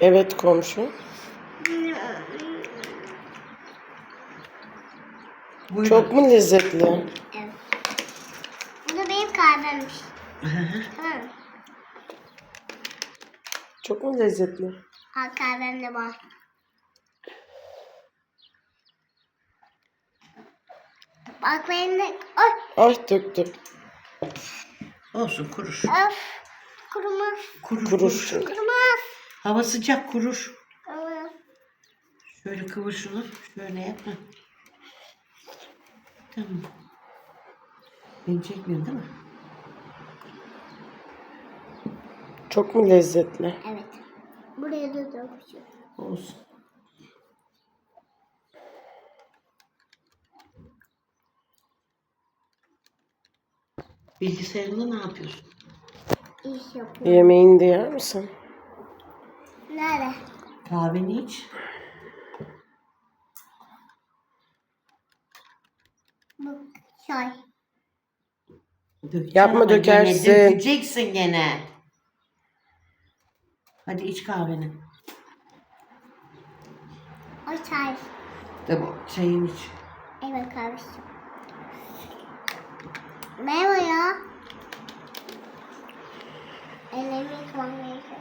Evet komşu. Buyurun. Çok mu lezzetli? Evet. Bu da benim kahvemmiş. Tamam? Çok mu lezzetli? Al kahvem de var. Bak benim de... Ay, Ay döktüm. Olsun kurur. öf. Kurumaz. Kurur. kurur. Kurumaz. Hava sıcak kurur. Kurumaz. Şöyle kıvır şunu. Şöyle yap. Hı. Tamam. Beni çekmiyor değil mi? Çok mu lezzetli? Evet. Buraya da dökeceğim. Olsun. Bilgisayarında ne yapıyorsun? İş yapıyorum. Yemeğini de yer misin? Nerede? Kahveni iç. Bu çay. Dökeceksin Yapma, gene dökersin. Dökeceksin gene. Hadi iç kahveni. O çay. Tamam. Çayını iç. Evet kardeşim. Merhaba ya. Ellerimi yıkamam gerekiyor.